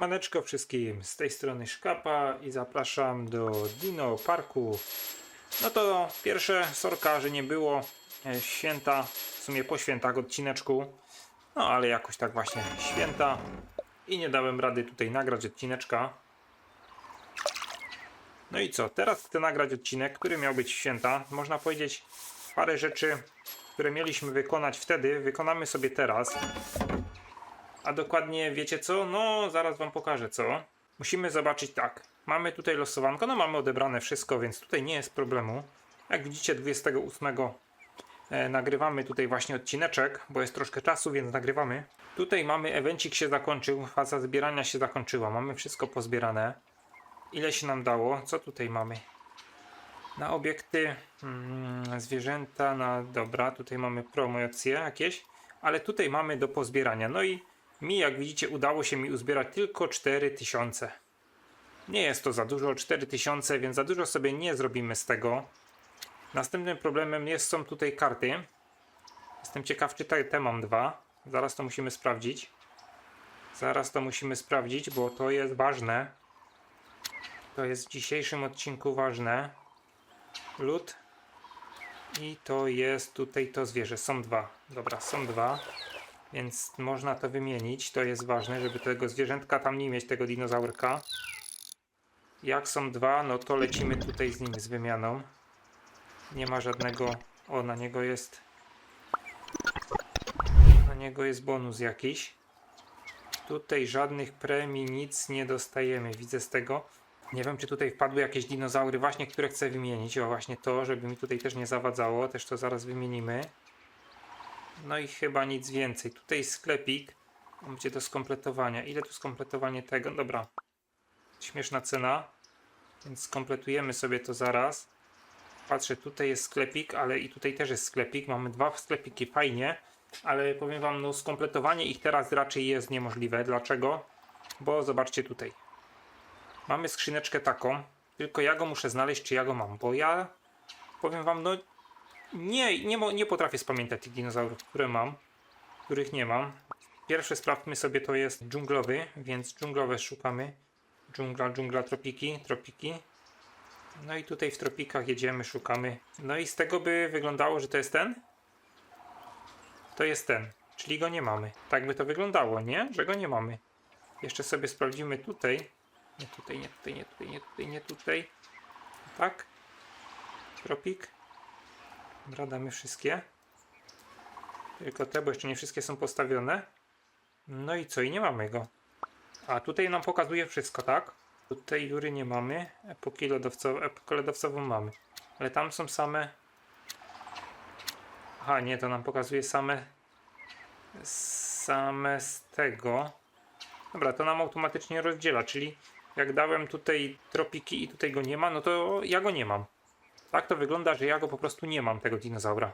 Maneczko wszystkim, z tej strony Szkapa i zapraszam do Dino Parku. No to pierwsze, sorka, że nie było e, święta, w sumie po świętach odcineczku, no ale jakoś tak właśnie święta i nie dałem rady tutaj nagrać odcineczka. No i co, teraz chcę nagrać odcinek, który miał być święta. Można powiedzieć parę rzeczy, które mieliśmy wykonać wtedy, wykonamy sobie teraz. A dokładnie wiecie co? No, zaraz wam pokażę co. Musimy zobaczyć tak. Mamy tutaj losowanko, no mamy odebrane wszystko, więc tutaj nie jest problemu. Jak widzicie 28 e, nagrywamy tutaj właśnie odcineczek, bo jest troszkę czasu, więc nagrywamy. Tutaj mamy evencik się zakończył, faza zbierania się zakończyła. Mamy wszystko pozbierane. Ile się nam dało? Co tutaj mamy? Na obiekty mm, zwierzęta, na dobra, tutaj mamy promocje jakieś, ale tutaj mamy do pozbierania. No i mi, jak widzicie, udało się mi uzbierać tylko 4000. Nie jest to za dużo, 4000, więc za dużo sobie nie zrobimy z tego. Następnym problemem jest, są tutaj karty. Jestem ciekaw, czy te, mam dwa. Zaraz to musimy sprawdzić. Zaraz to musimy sprawdzić, bo to jest ważne. To jest w dzisiejszym odcinku ważne. Lód. I to jest tutaj to zwierzę. Są dwa. Dobra, są dwa. Więc można to wymienić. To jest ważne, żeby tego zwierzętka tam nie mieć, tego dinozaurka. Jak są dwa, no to lecimy tutaj z nimi z wymianą. Nie ma żadnego... O, na niego jest... Na niego jest bonus jakiś. Tutaj żadnych premii, nic nie dostajemy. Widzę z tego. Nie wiem, czy tutaj wpadły jakieś dinozaury właśnie, które chcę wymienić. O, właśnie to, żeby mi tutaj też nie zawadzało. Też to zaraz wymienimy. No i chyba nic więcej. Tutaj sklepik. Będzie do skompletowania. Ile tu skompletowanie tego? Dobra. Śmieszna cena. Więc skompletujemy sobie to zaraz. Patrzę, tutaj jest sklepik, ale i tutaj też jest sklepik. Mamy dwa sklepiki, fajnie. Ale powiem wam, no skompletowanie ich teraz raczej jest niemożliwe. Dlaczego? Bo zobaczcie tutaj. Mamy skrzyneczkę taką. Tylko ja go muszę znaleźć, czy ja go mam. Bo ja powiem wam, no nie, nie, nie potrafię spamiętać tych dinozaurów, które mam, których nie mam. Pierwsze sprawdźmy sobie to jest dżunglowy, więc dżunglowe szukamy. Dżungla, dżungla, tropiki, tropiki. No i tutaj w tropikach jedziemy, szukamy. No i z tego by wyglądało, że to jest ten? To jest ten, czyli go nie mamy. Tak by to wyglądało, nie? Że go nie mamy. Jeszcze sobie sprawdzimy tutaj. Nie tutaj, nie tutaj, nie tutaj, nie tutaj, nie tutaj. Tak? Tropik. Dobra, damy wszystkie. Tylko te, bo jeszcze nie wszystkie są postawione. No i co? I nie mamy go. A tutaj nam pokazuje wszystko, tak? Tutaj Jury nie mamy. Epoki lodowcową, lodowcową mamy. Ale tam są same... Aha, nie, to nam pokazuje same... Same z tego. Dobra, to nam automatycznie rozdziela, czyli jak dałem tutaj tropiki i tutaj go nie ma, no to ja go nie mam. Tak to wygląda, że ja go po prostu nie mam, tego dinozaura.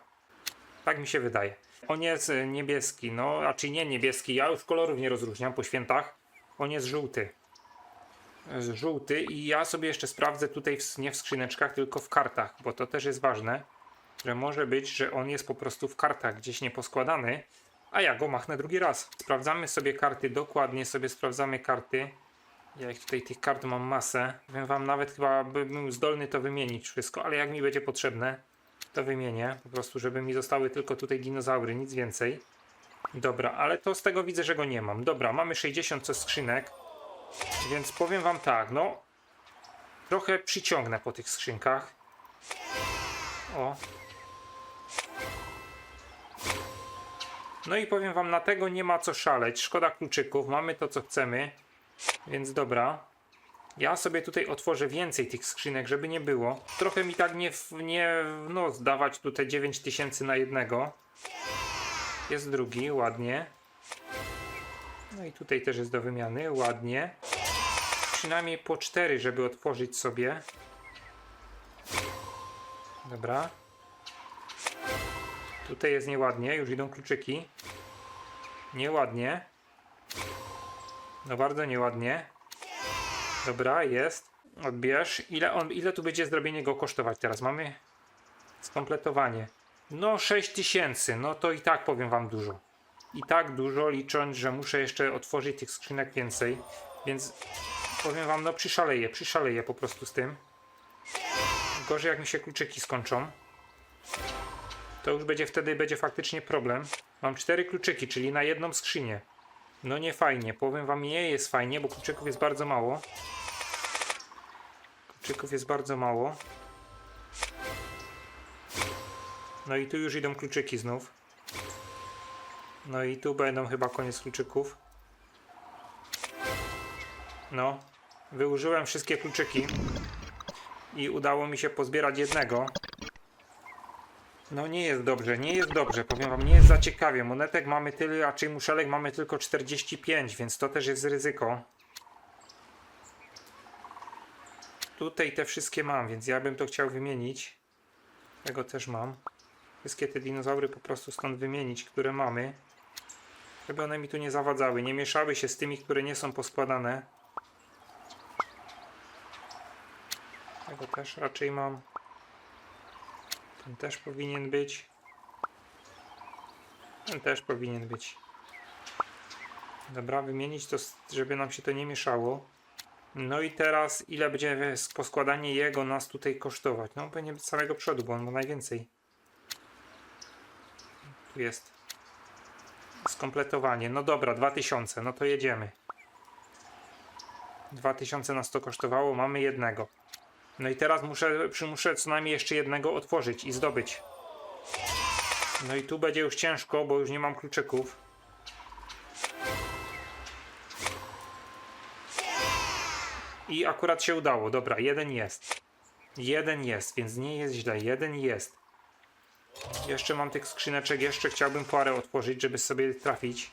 Tak mi się wydaje. On jest e, niebieski, no, a czy nie niebieski, ja już kolorów nie rozróżniam po świętach. On jest żółty. Jest żółty i ja sobie jeszcze sprawdzę tutaj w, nie w skrzyneczkach, tylko w kartach, bo to też jest ważne, że może być, że on jest po prostu w kartach gdzieś nieposkładany, a ja go machnę drugi raz. Sprawdzamy sobie karty, dokładnie sobie sprawdzamy karty. Ja ich tutaj tych kart mam masę. Powiem wam, nawet chyba bym zdolny to wymienić wszystko, ale jak mi będzie potrzebne, to wymienię. Po prostu, żeby mi zostały tylko tutaj dinozaury, nic więcej. Dobra, ale to z tego widzę, że go nie mam. Dobra, mamy 60 co skrzynek, więc powiem wam tak, no trochę przyciągnę po tych skrzynkach. O. No i powiem wam, na tego nie ma co szaleć. Szkoda kluczyków, mamy to co chcemy. Więc dobra. Ja sobie tutaj otworzę więcej tych skrzynek, żeby nie było. Trochę mi tak nie, nie no, zdawać tutaj 9000 na jednego. Jest drugi, ładnie. No i tutaj też jest do wymiany, ładnie. Przynajmniej po 4, żeby otworzyć sobie. Dobra. Tutaj jest nieładnie, już idą kluczyki. Nieładnie. No bardzo nieładnie. Dobra, jest. Odbierz. Ile, on, ile tu będzie zrobienie go kosztować teraz? Mamy skompletowanie. No 6000, no to i tak powiem wam dużo. I tak dużo licząc, że muszę jeszcze otworzyć tych skrzynek więcej. Więc powiem wam, no przyszaleję, przyszaleję po prostu z tym. Gorzej jak mi się kluczyki skończą. To już będzie wtedy będzie faktycznie problem. Mam cztery kluczyki, czyli na jedną skrzynię. No nie fajnie, powiem wam, nie jest fajnie, bo kluczyków jest bardzo mało. Kluczyków jest bardzo mało. No i tu już idą kluczyki znów. No i tu będą chyba koniec kluczyków. No, wyużyłem wszystkie kluczyki i udało mi się pozbierać jednego. No nie jest dobrze, nie jest dobrze, powiem wam, nie jest za ciekawie. Monetek mamy tyle, a raczej muszelek mamy tylko 45, więc to też jest ryzyko. Tutaj te wszystkie mam, więc ja bym to chciał wymienić. Tego też mam. Wszystkie te dinozaury po prostu stąd wymienić, które mamy. Żeby one mi tu nie zawadzały, nie mieszały się z tymi, które nie są poskładane. Tego też raczej mam. Ten też powinien być. Ten też powinien być. Dobra, wymienić to, żeby nam się to nie mieszało. No i teraz ile będzie poskładanie jego nas tutaj kosztować? No pewnie z samego przodu, bo on ma najwięcej. Tu jest. Skompletowanie. No dobra, 2000. No to jedziemy. 2000 nas to kosztowało, mamy jednego. No i teraz muszę, przymuszę co najmniej jeszcze jednego otworzyć i zdobyć. No i tu będzie już ciężko, bo już nie mam kluczyków. I akurat się udało. Dobra, jeden jest. Jeden jest, więc nie jest źle. Jeden jest. Jeszcze mam tych skrzyneczek, jeszcze chciałbym parę otworzyć, żeby sobie trafić.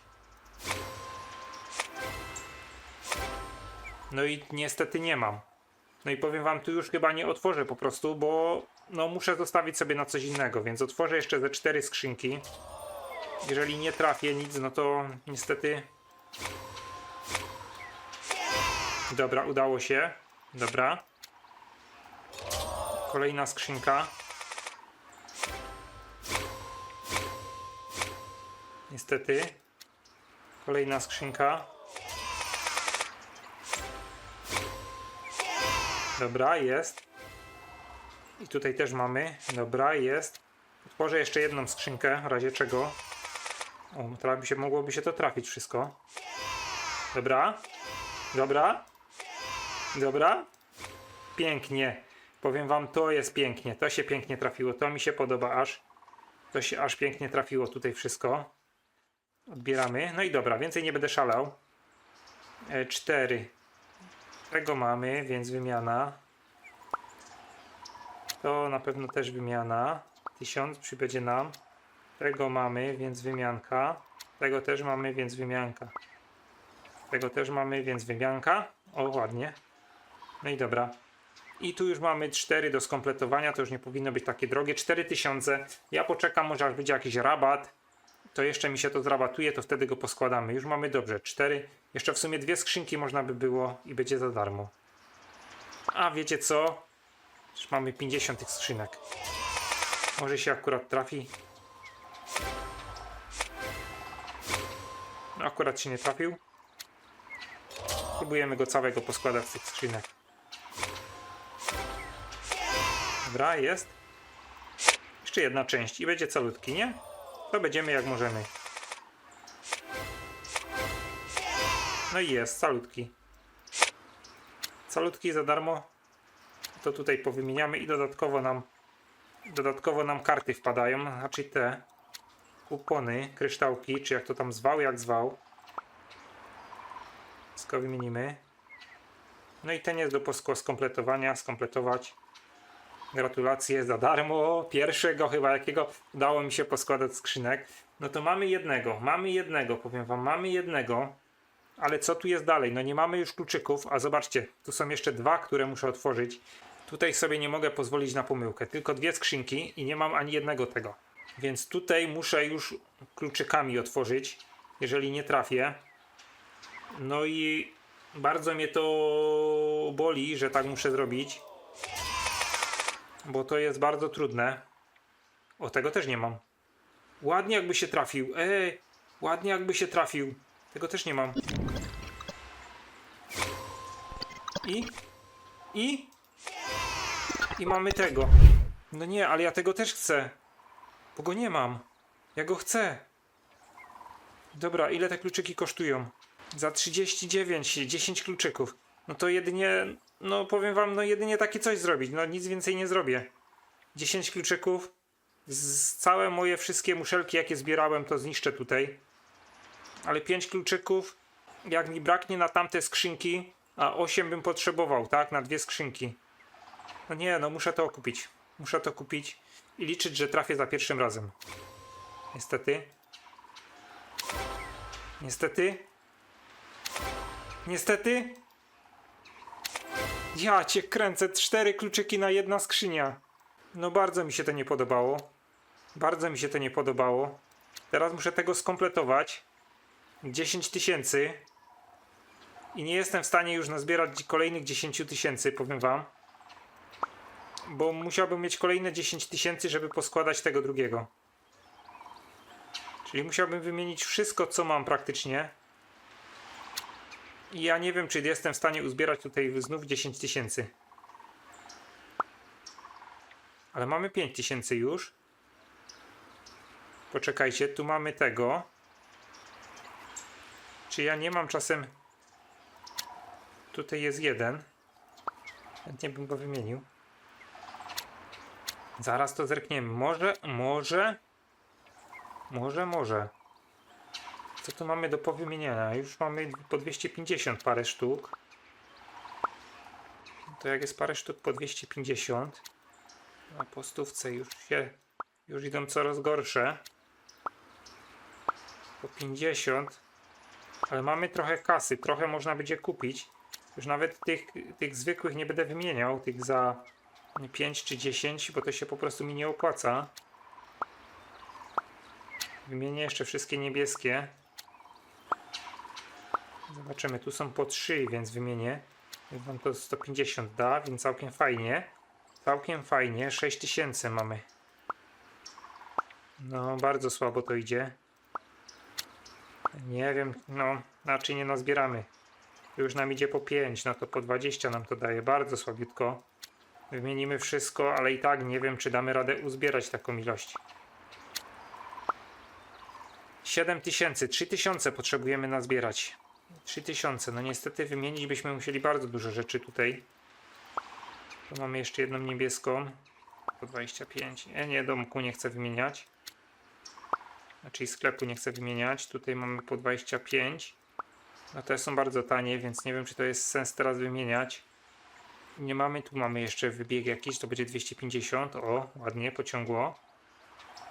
No i niestety nie mam. No i powiem wam, tu już chyba nie otworzę po prostu, bo no muszę zostawić sobie na coś innego, więc otworzę jeszcze ze cztery skrzynki. Jeżeli nie trafię nic, no to niestety... Dobra, udało się. Dobra. Kolejna skrzynka. Niestety. Kolejna skrzynka. Dobra, jest. I tutaj też mamy. Dobra, jest. Otworzę jeszcze jedną skrzynkę, w razie czego. O, teraz by się, mogłoby się to trafić wszystko. Dobra. Dobra. Dobra. Pięknie. Powiem wam, to jest pięknie. To się pięknie trafiło. To mi się podoba aż. To się aż pięknie trafiło tutaj wszystko. Odbieramy. No i dobra, więcej nie będę szalał. E, cztery. Tego mamy, więc wymiana. To na pewno też wymiana. 1000 przybędzie nam. Tego mamy, więc wymianka. Tego też mamy, więc wymianka. Tego też mamy, więc wymianka. O, ładnie. No i dobra. I tu już mamy 4 do skompletowania, to już nie powinno być takie drogie. 4000. Ja poczekam, może aż będzie jakiś rabat. To jeszcze mi się to zrabatuje, to wtedy go poskładamy. Już mamy dobrze. 4. Jeszcze w sumie dwie skrzynki można by było i będzie za darmo. A wiecie co? Już mamy 50 tych skrzynek. Może się akurat trafi. No, akurat się nie trafił. Próbujemy go całego poskładać z tych skrzynek. Dobra, jest. Jeszcze jedna część i będzie calutki, nie? To będziemy jak możemy. No i jest, calutki. Calutki za darmo. To tutaj powymieniamy i dodatkowo nam dodatkowo nam karty wpadają, znaczy te kupony, kryształki, czy jak to tam zwał, jak zwał. Wszystko wymienimy. No i ten jest do skompletowania, skompletować. Gratulacje za darmo. Pierwszego chyba jakiego udało mi się poskładać skrzynek. No to mamy jednego, mamy jednego, powiem wam, mamy jednego. Ale co tu jest dalej? No nie mamy już kluczyków, a zobaczcie, tu są jeszcze dwa, które muszę otworzyć. Tutaj sobie nie mogę pozwolić na pomyłkę. Tylko dwie skrzynki i nie mam ani jednego tego. Więc tutaj muszę już kluczykami otworzyć, jeżeli nie trafię. No i bardzo mnie to boli, że tak muszę zrobić. Bo to jest bardzo trudne. O, tego też nie mam. Ładnie jakby się trafił. Ej, ładnie jakby się trafił. Tego też nie mam. I? I? I mamy tego. No nie, ale ja tego też chcę. Bo go nie mam. Ja go chcę. Dobra, ile te kluczyki kosztują? Za 39, 10 kluczyków. No to jedynie, no powiem wam, no jedynie takie coś zrobić. No nic więcej nie zrobię. 10 kluczyków. Z całe moje wszystkie muszelki, jakie zbierałem, to zniszczę tutaj. Ale 5 kluczyków, jak mi braknie na tamte skrzynki, a 8 bym potrzebował, tak? Na dwie skrzynki. No nie, no muszę to kupić. Muszę to kupić i liczyć, że trafię za pierwszym razem. Niestety. Niestety. Niestety. Ja cię kręcę. Cztery kluczyki na jedna skrzynia. No bardzo mi się to nie podobało. Bardzo mi się to nie podobało. Teraz muszę tego skompletować. 10 tysięcy. I nie jestem w stanie już nazbierać kolejnych 10 tysięcy, powiem wam. Bo musiałbym mieć kolejne 10 tysięcy, żeby poskładać tego drugiego. Czyli musiałbym wymienić wszystko, co mam praktycznie. Ja nie wiem, czy jestem w stanie uzbierać tutaj znów 10 tysięcy. Ale mamy 5 tysięcy już. Poczekajcie, tu mamy tego. Czy ja nie mam czasem... Tutaj jest jeden. Chętnie bym go wymienił. Zaraz to zerkniemy. Może, może... Może, może. Co tu mamy do powymieniania? Już mamy po 250 parę sztuk. To jak jest parę sztuk po 250, a po stówce już się już idą coraz gorsze. Po 50. Ale mamy trochę kasy, trochę można będzie kupić. Już nawet tych, tych zwykłych nie będę wymieniał, tych za 5 czy 10, bo to się po prostu mi nie opłaca. Wymienię jeszcze wszystkie niebieskie. Zobaczymy, tu są po 3, więc wymienię. Więc Wam to 150 da, więc całkiem fajnie. Całkiem fajnie, 6000 mamy. No, bardzo słabo to idzie. Nie wiem, no, znaczy nie nazbieramy. Już nam idzie po 5, no to po 20 nam to daje, bardzo słabiutko. Wymienimy wszystko, ale i tak nie wiem, czy damy radę uzbierać taką ilość. 7000, 3000 potrzebujemy nazbierać. 3000, no niestety wymienić byśmy musieli bardzo dużo rzeczy tutaj. Tu mamy jeszcze jedną niebieską. Po 25. E, nie, domku nie chcę wymieniać. Znaczy sklepu nie chcę wymieniać. Tutaj mamy po 25. No te są bardzo tanie, więc nie wiem, czy to jest sens teraz wymieniać. Nie mamy, tu mamy jeszcze wybieg jakiś, to będzie 250. O, ładnie, pociągło.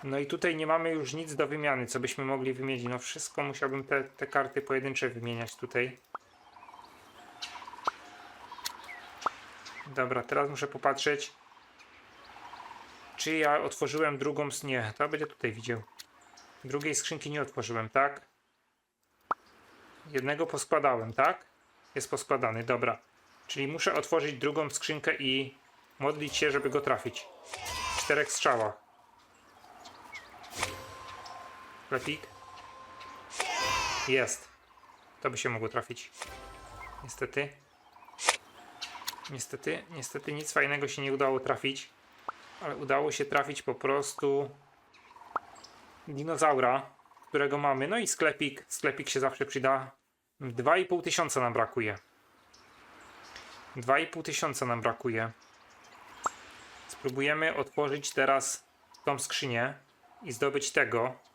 No i tutaj nie mamy już nic do wymiany, co byśmy mogli wymienić. No wszystko musiałbym te, te karty pojedyncze wymieniać tutaj. Dobra, teraz muszę popatrzeć. Czy ja otworzyłem drugą... Nie, to będzie tutaj widział. Drugiej skrzynki nie otworzyłem, tak? Jednego poskładałem, tak? Jest poskładany, dobra. Czyli muszę otworzyć drugą skrzynkę i modlić się, żeby go trafić. Czterech strzałach. Klepik. Jest. To by się mogło trafić. Niestety. Niestety, niestety nic fajnego się nie udało trafić. Ale udało się trafić po prostu dinozaura, którego mamy. No i sklepik. Sklepik się zawsze przyda. 2,5 tysiąca nam brakuje. 2,5 tysiąca nam brakuje. Spróbujemy otworzyć teraz tą skrzynię i zdobyć tego.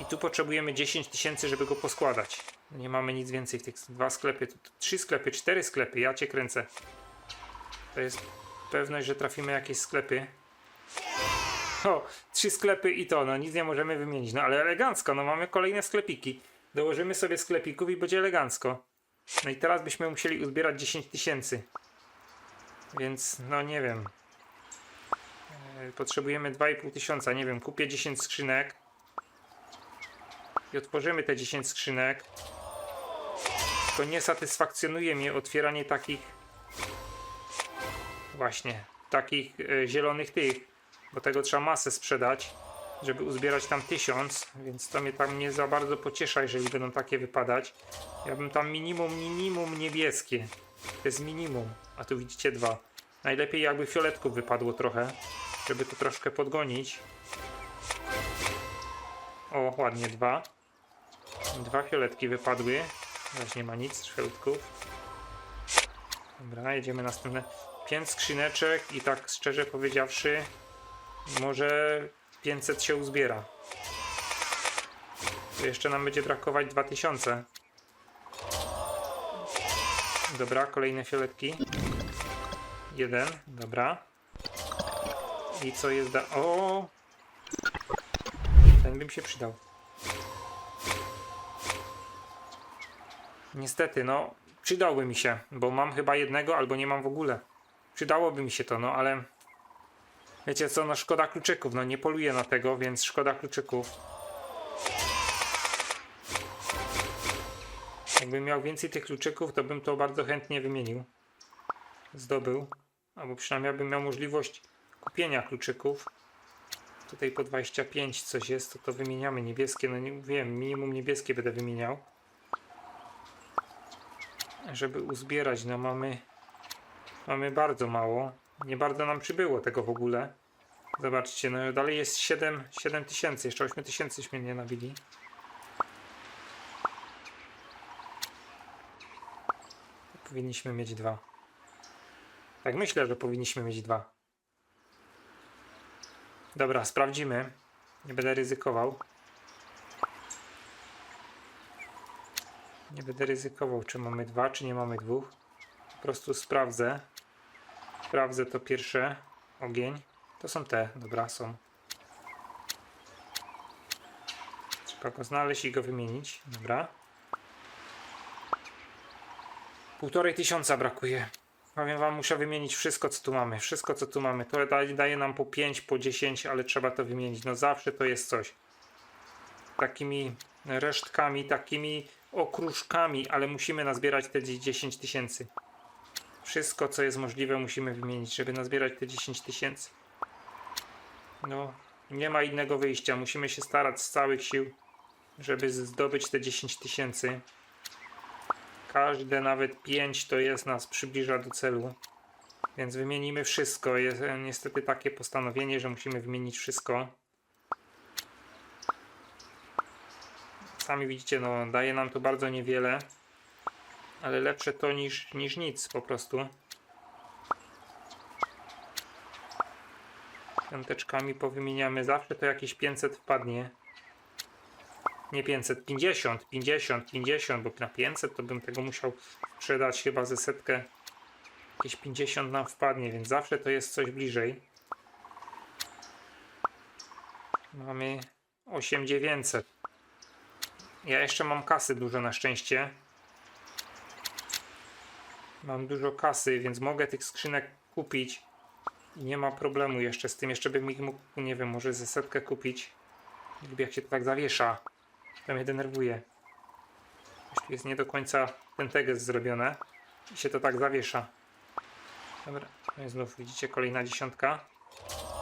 I tu potrzebujemy 10 tysięcy, żeby go poskładać. Nie mamy nic więcej w tych dwa sklepy, trzy sklepy, cztery sklepy. Ja cię kręcę. To jest pewność, że trafimy jakieś sklepy. O, trzy sklepy i to, no nic nie możemy wymienić. No ale elegancko, no mamy kolejne sklepiki. Dołożymy sobie sklepików i będzie elegancko. No i teraz byśmy musieli uzbierać 10 tysięcy. Więc no nie wiem. E, Potrzebujemy 2,5 tysiąca, nie wiem, kupię 10 skrzynek. I otworzymy te 10 skrzynek. To nie satysfakcjonuje mnie otwieranie takich właśnie, takich e, zielonych tych, bo tego trzeba masę sprzedać, żeby uzbierać tam 1000, więc to mnie tam nie za bardzo pociesza, jeżeli będą takie wypadać. Ja bym tam minimum, minimum niebieskie. To jest minimum, a tu widzicie dwa. Najlepiej jakby fioletków wypadło trochę, żeby to troszkę podgonić. O, ładnie dwa. Dwa fioletki wypadły. Teraz nie ma nic, fioletków. Dobra, jedziemy następne. Pięć skrzyneczek i tak szczerze powiedziawszy, może 500 się uzbiera. To jeszcze nam będzie brakować 2000. Dobra, kolejne fioletki. Jeden, dobra. I co jest da... O! Ten bym się przydał. Niestety, no, przydałby mi się, bo mam chyba jednego albo nie mam w ogóle. Przydałoby mi się to, no ale... Wiecie co, no szkoda kluczyków, no nie poluję na tego, więc szkoda kluczyków. Jakbym miał więcej tych kluczyków, to bym to bardzo chętnie wymienił. Zdobył. Albo przynajmniej bym miał możliwość kupienia kluczyków. Tutaj po 25 coś jest, to to wymieniamy niebieskie. No nie wiem, minimum niebieskie będę wymieniał. Żeby uzbierać, no mamy... Mamy bardzo mało. Nie bardzo nam przybyło tego w ogóle. Zobaczcie, no dalej jest 7, 7 tysięcy. Jeszcze 8 tysięcyśmy nie nabili. Powinniśmy mieć dwa. Tak myślę, że powinniśmy mieć dwa. Dobra, sprawdzimy. Nie będę ryzykował. Nie będę ryzykował, czy mamy dwa, czy nie mamy dwóch. Po prostu sprawdzę. Sprawdzę to pierwsze. Ogień. To są te. Dobra, są. Trzeba go znaleźć i go wymienić. Dobra. Półtorej tysiąca brakuje. Powiem wam, muszę wymienić wszystko, co tu mamy. Wszystko, co tu mamy. To daje, daje nam po 5, po 10, ale trzeba to wymienić. No zawsze to jest coś. Takimi resztkami, takimi okruszkami, ale musimy nazbierać te 10 tysięcy. Wszystko, co jest możliwe, musimy wymienić, żeby nazbierać te 10 tysięcy. No, nie ma innego wyjścia. Musimy się starać z całych sił, żeby zdobyć te 10 tysięcy. Każde, nawet 5 to jest nas przybliża do celu. Więc wymienimy wszystko. Jest e, niestety takie postanowienie, że musimy wymienić wszystko. Sami widzicie, no daje nam to bardzo niewiele. Ale lepsze to niż, niż nic po prostu. Piąteczkami powymieniamy. Zawsze to jakieś 500 wpadnie. Nie 500, 50, 50, 50, bo na 500 to bym tego musiał sprzedać chyba ze setkę. Jakieś 50 nam wpadnie, więc zawsze to jest coś bliżej. Mamy 8900. Ja jeszcze mam kasy dużo na szczęście. Mam dużo kasy, więc mogę tych skrzynek kupić. I nie ma problemu jeszcze z tym. Jeszcze bym ich mógł, nie wiem, może ze setkę kupić. Lubię jak się to tak zawiesza. To mnie denerwuje. Tu jest nie do końca ten teges zrobione. I się to tak zawiesza. Dobra, no i znów widzicie kolejna dziesiątka.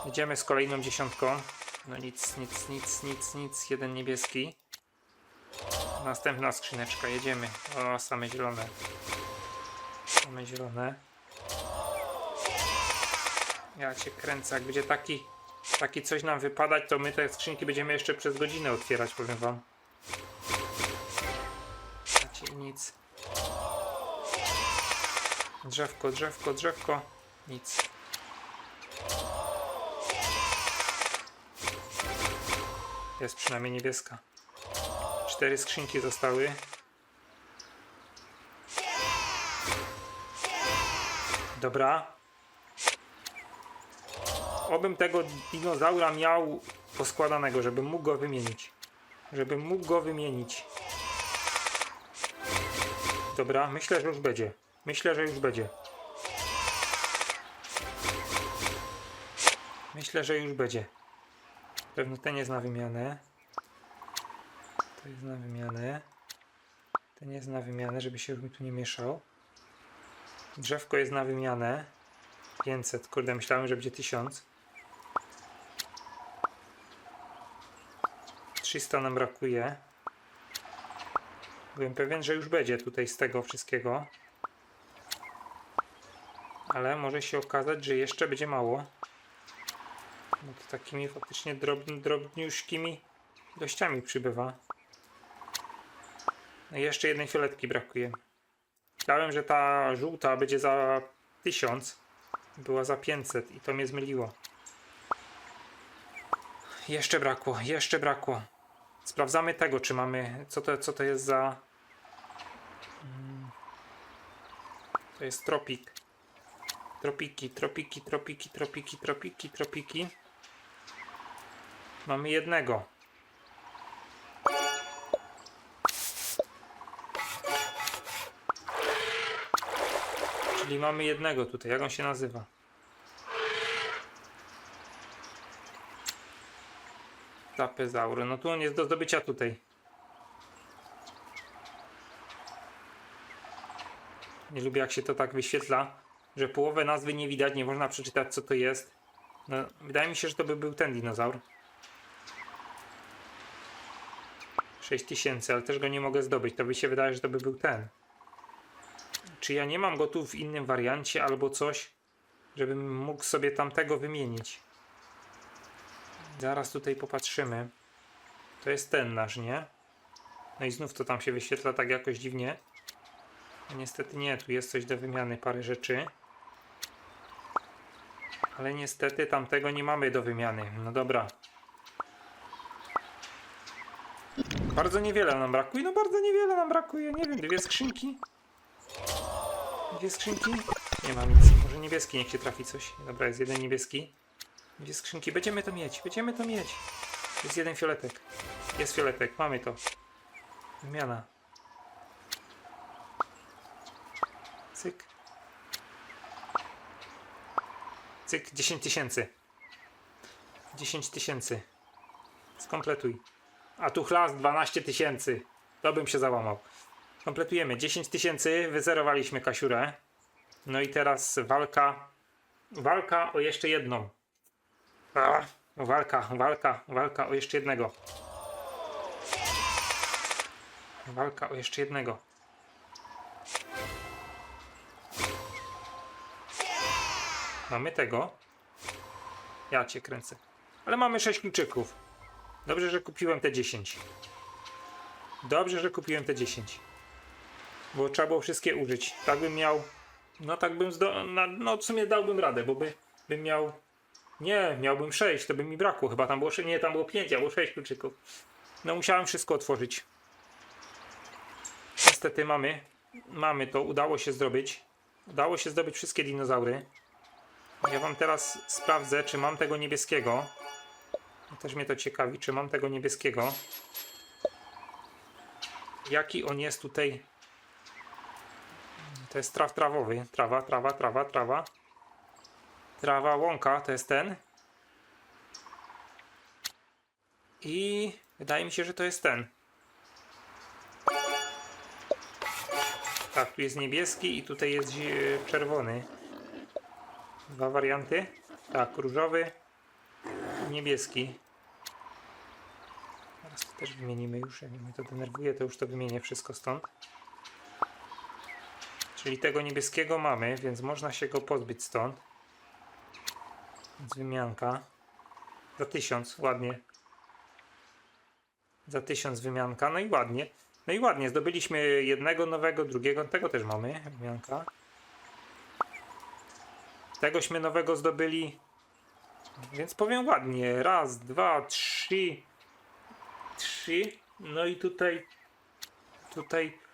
Idziemy z kolejną dziesiątką. No nic, nic, nic, nic, nic. Jeden niebieski. Następna skrzyneczka, jedziemy. O, same zielone. Same zielone. Ja cię kręcę, jak będzie taki, taki coś nam wypadać, to my te skrzynki będziemy jeszcze przez godzinę otwierać, powiem wam. Macie nic. Drzewko, drzewko, drzewko. Nic. Jest przynajmniej niebieska. Cztery skrzynki zostały. Dobra. Obym tego dinozaura miał poskładanego, żebym mógł go wymienić. Żebym mógł go wymienić. Dobra, myślę, że już będzie. Myślę, że już będzie. Myślę, że już będzie. Pewno ten jest na wymianę. Jest na wymianę. Ten jest na wymianę, żeby się już mi tu nie mieszał. Drzewko jest na wymianę. 500. Kurde, myślałem, że będzie 1000. 300 nam brakuje. Byłem pewien, że już będzie tutaj z tego wszystkiego. ale może się okazać, że jeszcze będzie mało. No to takimi faktycznie drobn, drobniuśkimi ilościami przybywa. Jeszcze jednej fioletki brakuje. Myślałem, że ta żółta będzie za 1000, była za 500 i to mnie zmyliło. Jeszcze brakło, jeszcze brakło. Sprawdzamy tego, czy mamy. Co to, co to jest za. Mm. To jest tropik. Tropiki, tropiki, tropiki, tropiki, tropiki, tropiki. Mamy jednego. Czyli mamy jednego tutaj. Jak on się nazywa? Tapezaury. No tu on jest do zdobycia tutaj. Nie lubię jak się to tak wyświetla, że połowę nazwy nie widać, nie można przeczytać co to jest. No, wydaje mi się, że to by był ten dinozaur. 6000, ale też go nie mogę zdobyć. To by się wydaje, że to by był ten. Czy ja nie mam go tu w innym wariancie albo coś, żebym mógł sobie tamtego wymienić? Zaraz tutaj popatrzymy. To jest ten nasz, nie? No i znów to tam się wyświetla tak jakoś dziwnie. No niestety nie, tu jest coś do wymiany, parę rzeczy. Ale niestety tamtego nie mamy do wymiany. No dobra. Bardzo niewiele nam brakuje. No bardzo niewiele nam brakuje. Nie wiem, dwie skrzynki. Dwie skrzynki? Nie ma nic. Może niebieski niech się trafi coś. Dobra, jest jeden niebieski. Dwie skrzynki. Będziemy to mieć. Będziemy to mieć. Jest jeden fioletek. Jest fioletek. Mamy to. Wymiana. Cyk. Cyk. 10 tysięcy. 10 tysięcy. Skompletuj. A tu chlas 12 tysięcy. To bym się załamał. Kompletujemy. 10 tysięcy. Wyzerowaliśmy kasiurę. No i teraz walka. Walka o jeszcze jedną. Walka, walka, walka o jeszcze jednego. Walka o jeszcze jednego. Mamy tego. Ja cię kręcę. Ale mamy 6 kluczyków. Dobrze, że kupiłem te 10. Dobrze, że kupiłem te 10. Bo trzeba było wszystkie użyć. Tak bym miał. No tak bym na, No w sumie dałbym radę, bo by, bym miał. Nie, miałbym 6, to by mi brakło. Chyba tam było 6. Nie, tam było 5, albo 6 kluczyków. No musiałem wszystko otworzyć. Niestety mamy. Mamy to, udało się zdobyć. Udało się zdobyć wszystkie dinozaury. Ja wam teraz sprawdzę, czy mam tego niebieskiego. Też mnie to ciekawi, czy mam tego niebieskiego. Jaki on jest tutaj? To jest traw trawowy. Trawa, trawa, trawa, trawa. Trawa, łąka, to jest ten. I wydaje mi się, że to jest ten. Tak, tu jest niebieski i tutaj jest zie- czerwony. Dwa warianty. Tak, różowy i niebieski. Teraz to też wymienimy już. Jak mnie to denerwuje, to już to wymienię wszystko stąd. Czyli tego niebieskiego mamy, więc można się go pozbyć stąd. Więc wymianka. Za tysiąc, ładnie. Za tysiąc wymianka, no i ładnie. No i ładnie, zdobyliśmy jednego nowego, drugiego, tego też mamy, wymianka. Tegośmy nowego zdobyli. Więc powiem ładnie. Raz, dwa, trzy. Trzy. No i tutaj. Tutaj.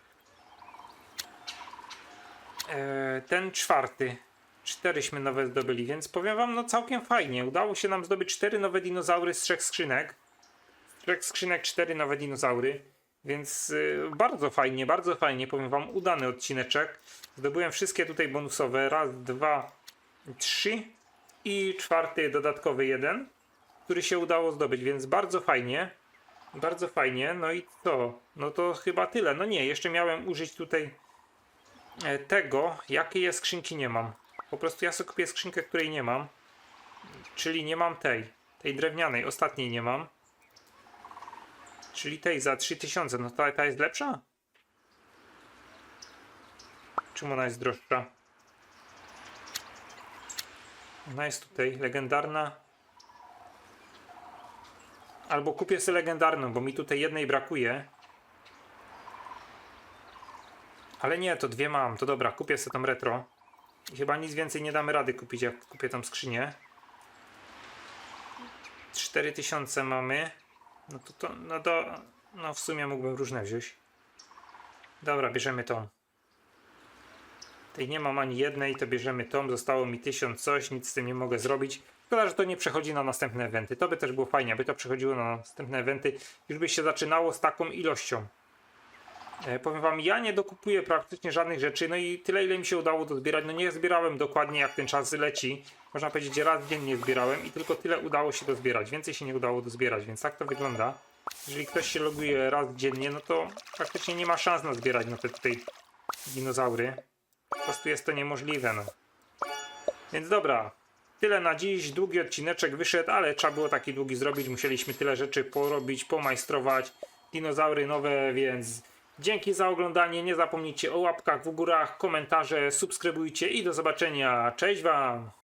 E, ten czwarty. Czteryśmy nowe zdobyli, więc powiem wam, no całkiem fajnie. Udało się nam zdobyć cztery nowe dinozaury z trzech skrzynek. Z trzech skrzynek cztery nowe dinozaury. Więc y, bardzo fajnie, bardzo fajnie. Powiem wam, udany odcineczek. Zdobyłem wszystkie tutaj bonusowe. Raz, dwa, trzy i czwarty dodatkowy jeden, który się udało zdobyć, więc bardzo fajnie. Bardzo fajnie. No i co? No to chyba tyle. No nie, jeszcze miałem użyć tutaj tego, jakiej ja skrzynki nie mam. Po prostu ja sobie kupię skrzynkę, której nie mam. Czyli nie mam tej. Tej drewnianej, ostatniej nie mam. Czyli tej za 3000. No ta, ta jest lepsza? Czym ona jest droższa? Ona jest tutaj legendarna. Albo kupię sobie legendarną, bo mi tutaj jednej brakuje. Ale nie, to dwie mam. To dobra, kupię sobie tą retro. Chyba nic więcej nie damy rady kupić, jak kupię tą skrzynię. 4000 mamy. No to, to no to, no w sumie mógłbym różne wziąć. Dobra, bierzemy tą. Tej nie mam ani jednej, to bierzemy tą. Zostało mi 1000 coś, nic z tym nie mogę zrobić. Szkoda, że to nie przechodzi na następne eventy. To by też było fajnie, aby to przechodziło na następne eventy. Już by się zaczynało z taką ilością. E, powiem wam, ja nie dokupuję praktycznie żadnych rzeczy, no i tyle ile mi się udało dozbierać. No nie zbierałem dokładnie jak ten czas leci. Można powiedzieć, że raz dziennie zbierałem i tylko tyle udało się dozbierać. Więcej się nie udało dozbierać, więc tak to wygląda. Jeżeli ktoś się loguje raz dziennie, no to praktycznie nie ma szans na zbierać na te tutaj dinozaury. Po prostu jest to niemożliwe, no. Więc dobra, tyle na dziś. Długi odcineczek wyszedł, ale trzeba było taki długi zrobić. Musieliśmy tyle rzeczy porobić, pomajstrować. Dinozaury nowe, więc dzięki za oglądanie. Nie zapomnijcie o łapkach w górach, komentarze, subskrybujcie i do zobaczenia. Cześć Wam!